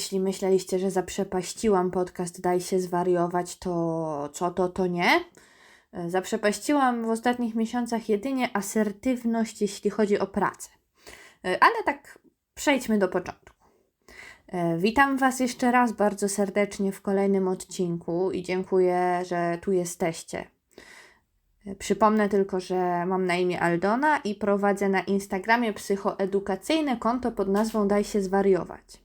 Jeśli myśleliście, że zaprzepaściłam podcast Daj się zwariować, to co to, to nie. Y, Zaprzepaściłam w ostatnich miesiącach jedynie asertywność, jeśli chodzi o pracę. Y, Ale tak przejdźmy do początku. Y, Witam Was jeszcze raz bardzo serdecznie w kolejnym odcinku i dziękuję, że tu jesteście. Przypomnę tylko, że mam na imię Aldona i prowadzę na Instagramie psychoedukacyjne konto pod nazwą Daj się zwariować.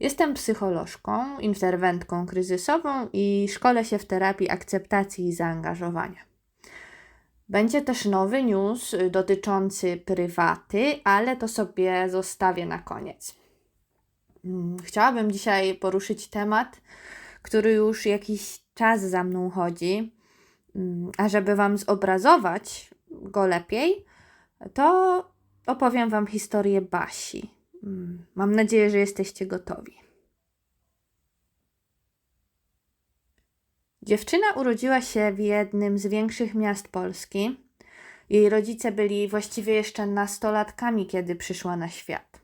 Jestem psycholożką, interwentką kryzysową i szkolę się w terapii akceptacji i zaangażowania. Będzie też nowy news dotyczący prywaty, ale to sobie zostawię na koniec. Mm, Chciałabym dzisiaj poruszyć temat, który już jakiś czas za mną chodzi Mm, A żeby Wam zobrazować go lepiej, to opowiem Wam historię Basi. Mm, Mam nadzieję, że jesteście gotowi. Dziewczyna urodziła się w jednym z większych miast Polski. Jej rodzice byli właściwie jeszcze nastolatkami, kiedy przyszła na świat.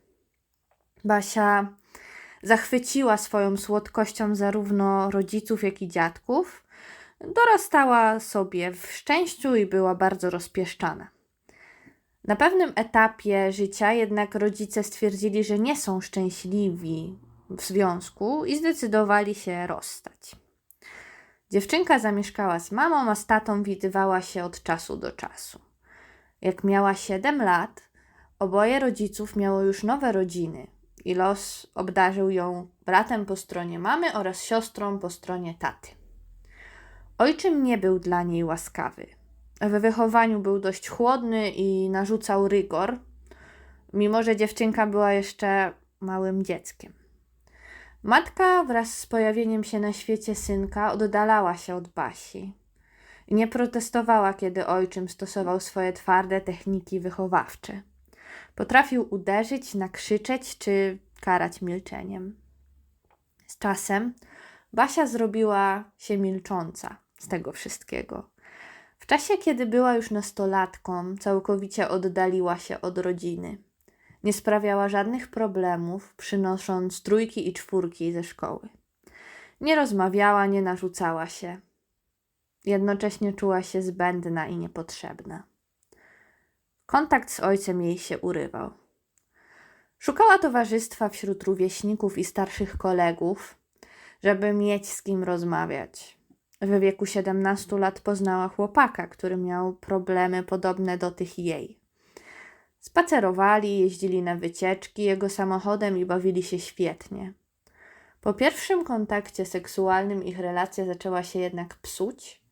Basia zachwyciła swoją słodkością zarówno rodziców, jak i dziadków dorastała sobie w szczęściu i była bardzo rozpieszczana. Na pewnym etapie życia jednak rodzice stwierdzili, że nie są szczęśliwi w związku i zdecydowali się rozstać. Dziewczynka zamieszkała z mamą, a z tatą widywała się od czasu do czasu. Jak miała 7 lat, oboje rodziców miało już nowe rodziny i los obdarzył ją bratem po stronie mamy oraz siostrą po stronie taty. Ojczym nie był dla niej łaskawy. W wychowaniu był dość chłodny i narzucał rygor, mimo że dziewczynka była jeszcze małym dzieckiem. Matka wraz z pojawieniem się na świecie synka oddalała się od Basi. Nie protestowała, kiedy ojczym stosował swoje twarde techniki wychowawcze. Potrafił uderzyć, nakrzyczeć czy karać milczeniem. Z czasem Basia zrobiła się milcząca z tego wszystkiego. W czasie, kiedy była już nastolatką, całkowicie oddaliła się od rodziny. Nie sprawiała żadnych problemów, przynosząc trójki i czwórki ze szkoły. Nie rozmawiała, nie narzucała się. Jednocześnie czuła się zbędna i niepotrzebna. Kontakt z ojcem jej się urywał. Szukała towarzystwa wśród rówieśników i starszych kolegów, żeby mieć z kim rozmawiać. W wieku 17 lat poznała chłopaka, który miał problemy podobne do tych jej. Spacerowali, jeździli na wycieczki jego samochodem i bawili się świetnie. Po pierwszym kontakcie seksualnym ich relacja zaczęła się jednak psuć,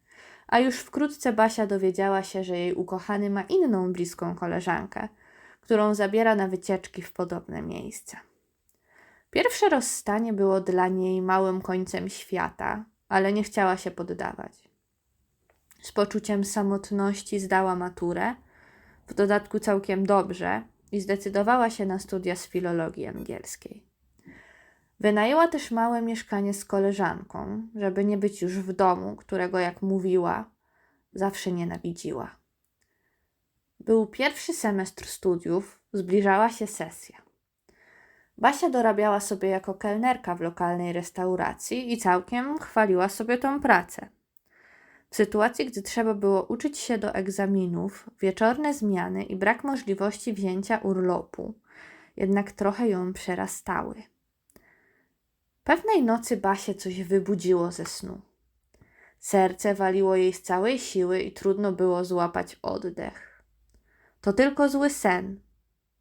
a już wkrótce Basia dowiedziała się, że jej ukochany ma inną bliską koleżankę, którą zabiera na wycieczki w podobne miejsca. Pierwsze rozstanie było dla niej małym końcem świata, ale nie chciała się poddawać. Z poczuciem samotności zdała maturę, w dodatku całkiem dobrze, i zdecydowała się na studia z filologii angielskiej. Wynajęła też małe mieszkanie z koleżanką, żeby nie być już w domu, którego, jak mówiła, zawsze nienawidziła. Był pierwszy semestr studiów, zbliżała się sesja. Basia dorabiała sobie jako kelnerka w lokalnej restauracji i całkiem chwaliła sobie tą pracę. W sytuacji, gdy trzeba było uczyć się do egzaminów, wieczorne zmiany i brak możliwości wzięcia urlopu, jednak trochę ją przerastały. Pewnej nocy Basie coś wybudziło ze snu. Serce waliło jej z całej siły i trudno było złapać oddech. To tylko zły sen,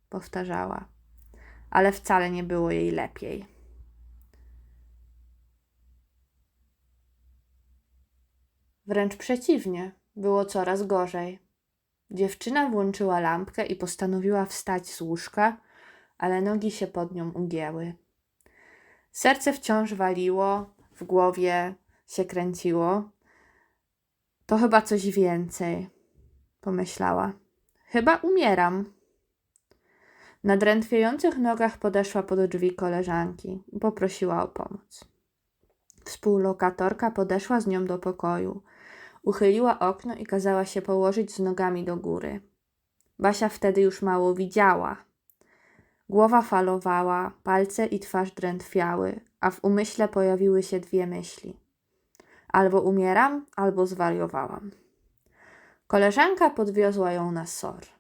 powtarzała ale wcale nie było jej lepiej. Wręcz przeciwnie, było coraz gorzej. Dziewczyna włączyła lampkę i postanowiła wstać z łóżka, ale nogi się pod nią ugięły. Serce wciąż waliło, w głowie się kręciło. To chyba coś więcej, pomyślała. Chyba umieram. Na drętwiejących nogach podeszła pod drzwi koleżanki i poprosiła o pomoc. Współlokatorka podeszła z nią do pokoju, uchyliła okno i kazała się położyć z nogami do góry. Basia wtedy już mało widziała. Głowa falowała, palce i twarz drętwiały, a w umyśle pojawiły się dwie myśli. Albo umieram, albo zwariowałam. Koleżanka podwiozła ją na SOR.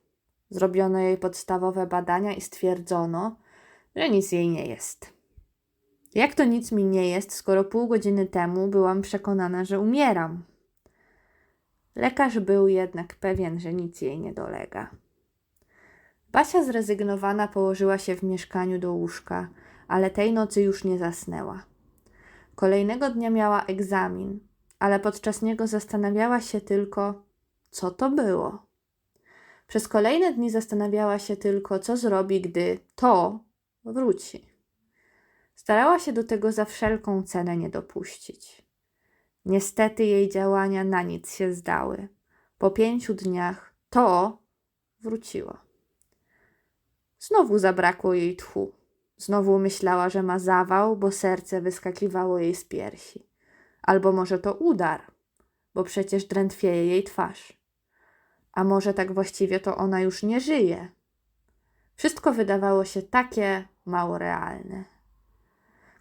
Zrobiono jej podstawowe badania i stwierdzono, że nic jej nie jest. Jak to nic mi nie jest, skoro pół godziny temu byłam przekonana, że umieram? Lekarz był jednak pewien, że nic jej nie dolega. Basia zrezygnowana położyła się w mieszkaniu do łóżka, ale tej nocy już nie zasnęła. Kolejnego dnia miała egzamin, ale podczas niego zastanawiała się tylko, co to było. Przez kolejne dni zastanawiała się tylko, co zrobi, gdy to wróci. Starała się do tego za wszelką cenę nie dopuścić. Niestety jej działania na nic się zdały. Po pięciu dniach to wróciło. Znowu zabrakło jej tchu. Znowu myślała, że ma zawał, bo serce wyskakiwało jej z piersi. Albo może to udar, bo przecież drętwieje jej twarz. A może tak właściwie to ona już nie żyje? Wszystko wydawało się takie mało realne.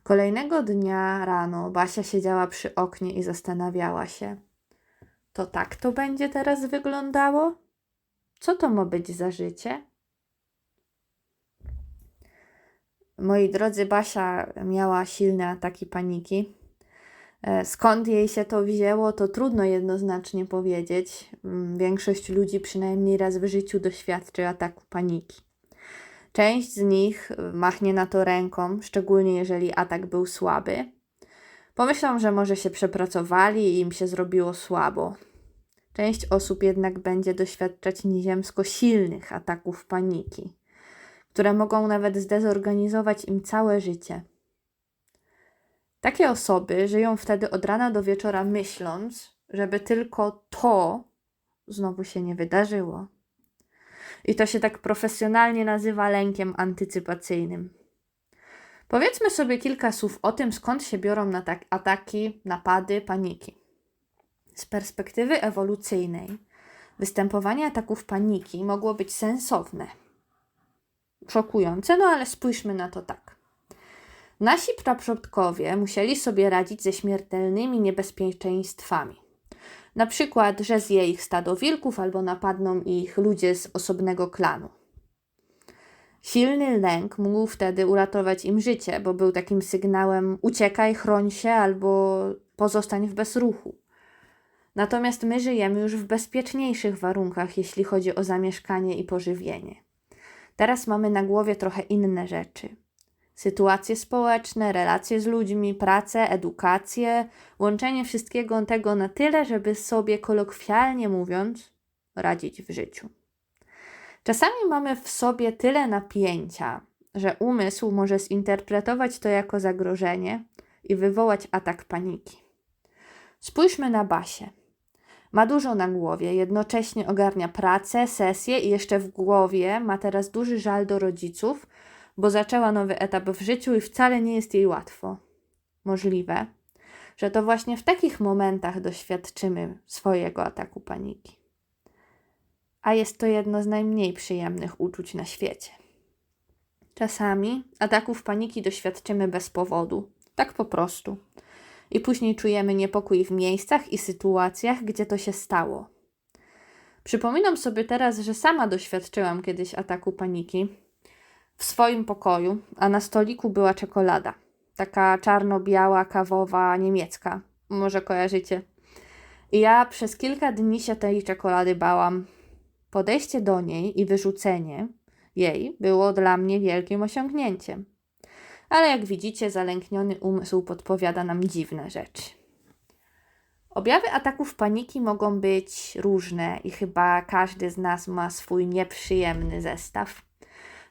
Kolejnego dnia rano Basia siedziała przy oknie i zastanawiała się: To tak to będzie teraz wyglądało? Co to ma być za życie? Moi drodzy, Basia miała silne ataki paniki. E, skąd jej się to wzięło, to trudno jednoznacznie powiedzieć. Mm, większość ludzi przynajmniej raz w życiu doświadczy ataku paniki. Część z nich machnie na to ręką, szczególnie jeżeli atak był słaby. Pomyślą, że może się przepracowali i im się zrobiło słabo. Część osób jednak będzie doświadczać nieziemsko silnych ataków paniki, które mogą nawet zdezorganizować im całe życie. Takie osoby żyją wtedy od rana do wieczora, myśląc, żeby tylko to znowu się nie wydarzyło. I to się tak profesjonalnie nazywa lękiem antycypacyjnym. Powiedzmy sobie kilka słów o tym, skąd się biorą ataki, napady, paniki. Z perspektywy ewolucyjnej, występowanie ataków paniki mogło być sensowne. Szokujące, no ale spójrzmy na to tak. Nasi praprzodkowie musieli sobie radzić ze śmiertelnymi niebezpieczeństwami. Na przykład, że zje ich stado wilków albo napadną ich ludzie z osobnego klanu. Silny lęk mógł wtedy uratować im życie, bo był takim sygnałem uciekaj, chroń się albo pozostań w bezruchu. Natomiast my żyjemy już w bezpieczniejszych warunkach, jeśli chodzi o zamieszkanie i pożywienie. Teraz mamy na głowie trochę inne rzeczy sytuacje społeczne, relacje z ludźmi, pracę, edukację, łączenie wszystkiego tego na tyle, żeby sobie kolokwialnie mówiąc radzić w życiu. Czasami mamy w sobie tyle napięcia, że umysł może zinterpretować to jako zagrożenie i wywołać atak paniki. Spójrzmy na Basię. Ma dużo na głowie, jednocześnie ogarnia pracę, sesję i jeszcze w głowie ma teraz duży żal do rodziców, bo zaczęła nowy etap w życiu i wcale nie jest jej łatwo. Możliwe, że to właśnie w takich momentach doświadczymy swojego ataku paniki. A jest to jedno z najmniej przyjemnych uczuć na świecie. Czasami ataków paniki doświadczymy bez powodu, tak po prostu. I później czujemy niepokój w miejscach i sytuacjach, gdzie to się stało. Przypominam sobie teraz, że sama doświadczyłam kiedyś ataku paniki w swoim pokoju, a na stoliku była czekolada. Taka czarno-biała, kawowa, niemiecka. Może kojarzycie. I ja przez kilka dni się tej czekolady bałam. Podejście do niej i wyrzucenie jej było dla mnie wielkim osiągnięciem. Ale jak widzicie, zalękniony umysł podpowiada nam dziwne rzeczy. Objawy ataków paniki mogą być różne i chyba każdy z nas ma swój nieprzyjemny zestaw.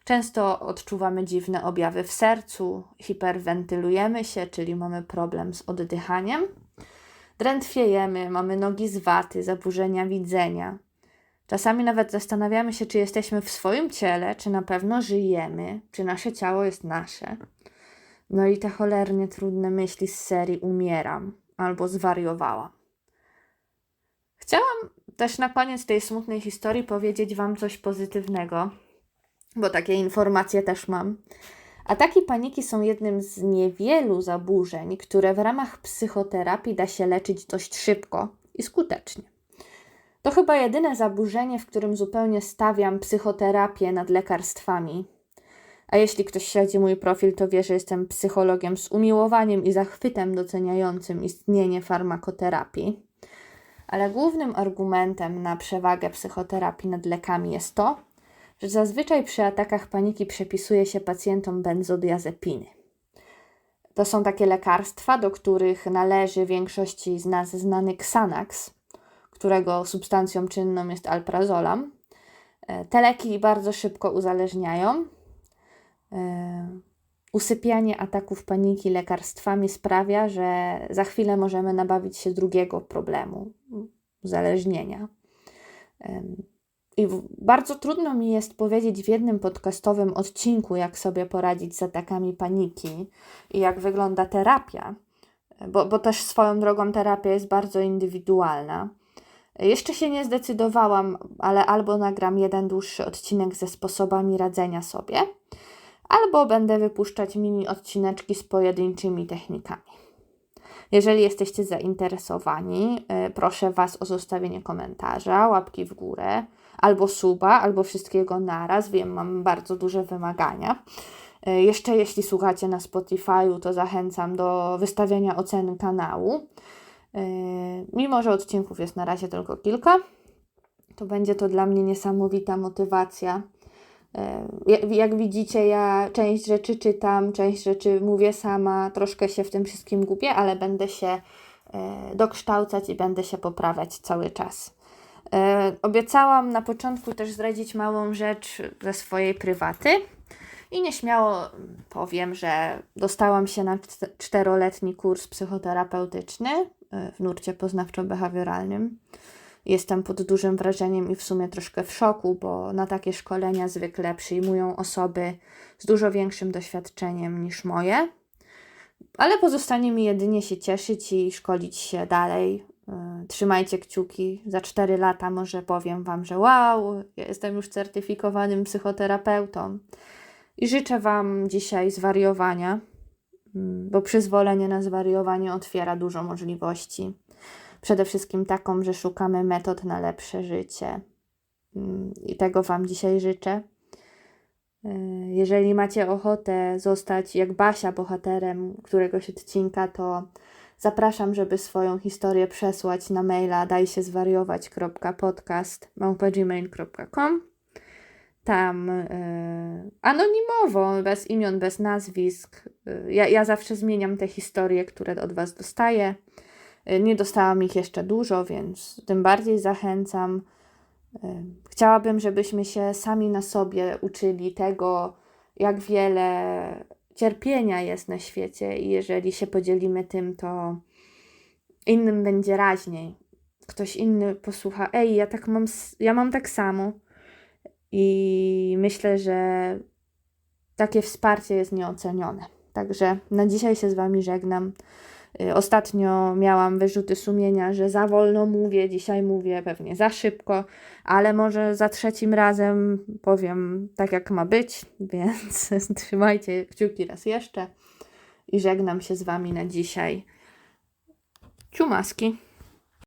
Często odczuwamy dziwne objawy w sercu, hiperwentylujemy się, czyli mamy problem z oddychaniem. Drętwiejemy, mamy nogi z waty, zaburzenia widzenia. Czasami nawet zastanawiamy się, czy jesteśmy w swoim ciele, czy na pewno żyjemy, czy nasze ciało jest nasze. No i te cholernie trudne myśli z serii umieram albo zwariowałam. Chciałam też na koniec tej smutnej historii powiedzieć Wam coś pozytywnego, bo takie informacje też mam. Ataki paniki są jednym z niewielu zaburzeń, które w ramach psychoterapii da się leczyć dość szybko i skutecznie. To chyba jedyne zaburzenie, w którym zupełnie stawiam psychoterapię nad lekarstwami. A jeśli ktoś śledzi mój profil, to wie, że jestem psychologiem z umiłowaniem i zachwytem doceniającym istnienie farmakoterapii. Ale głównym argumentem na przewagę psychoterapii nad lekami jest to, że zazwyczaj przy atakach paniki przepisuje się pacjentom benzodiazepiny. To są takie lekarstwa, do których należy większości z nas znany Xanax, którego substancją czynną jest alprazolam. E, te leki bardzo szybko uzależniają. E, usypianie ataków paniki lekarstwami sprawia, że za chwilę możemy nabawić się drugiego problemu uzależnienia. I bardzo trudno mi jest powiedzieć w jednym podcastowym odcinku, jak sobie poradzić z atakami paniki i jak wygląda terapia, bo, bo też swoją drogą terapia jest bardzo indywidualna. Jeszcze się nie zdecydowałam, ale albo nagram jeden dłuższy odcinek ze sposobami radzenia sobie, albo będę wypuszczać mini odcineczki z pojedynczymi technikami. Jeżeli jesteście zainteresowani, y, proszę Was o zostawienie komentarza, łapki w górę, albo suba, albo wszystkiego naraz. Wiem, mam bardzo duże wymagania. Y, jeszcze jeśli słuchacie na Spotify'u, to zachęcam do wystawiania oceny kanału. Y, mimo, że odcinków jest na razie tylko kilka, to będzie to dla mnie niesamowita motywacja jak widzicie, ja część rzeczy czytam, część rzeczy mówię sama, troszkę się w tym wszystkim gubię, ale będę się e, dokształcać i będę się poprawiać cały czas. E, obiecałam na początku też zdradzić małą rzecz ze swojej prywaty. I nieśmiało powiem, że dostałam się na czteroletni kurs psychoterapeutyczny e, w nurcie poznawczo-behawioralnym. Jestem pod dużym wrażeniem i w sumie troszkę w szoku, bo na takie szkolenia zwykle przyjmują osoby z dużo większym doświadczeniem niż moje. Ale pozostanie mi jedynie się cieszyć i szkolić się dalej. Y, trzymajcie kciuki. Za 4 lata może powiem Wam, że wow, jestem już certyfikowanym psychoterapeutą. I życzę Wam dzisiaj zwariowania, mm, bo przyzwolenie na zwariowanie otwiera dużo możliwości przede wszystkim taką, że szukamy metod na lepsze życie. Mm, I tego Wam dzisiaj życzę. E, jeżeli macie ochotę zostać jak Basia bohaterem któregoś odcinka, to zapraszam, żeby swoją historię przesłać na maila daj się zwariować.podcast.gmail.com Tam yy, anonimowo, bez imion, bez nazwisk. Yy, ja, ja zawsze zmieniam te historie, które od Was dostaję. Y, nie dostałam ich jeszcze dużo, więc tym bardziej zachęcam. Y, chciałabym, żebyśmy się sami na sobie uczyli tego, jak wiele cierpienia jest na świecie, i jeżeli się podzielimy tym, to innym będzie raźniej. Ktoś inny posłucha, ej, ja tak mam, ja mam tak samo. I myślę, że takie wsparcie jest nieocenione. Także na dzisiaj się z Wami żegnam. Y, ostatnio miałam wyrzuty sumienia, że za wolno mówię, dzisiaj mówię pewnie za szybko, ale może za trzecim razem powiem tak, jak ma być, więc trzymajcie kciuki raz jeszcze i żegnam się z Wami na dzisiaj. Ciumaski.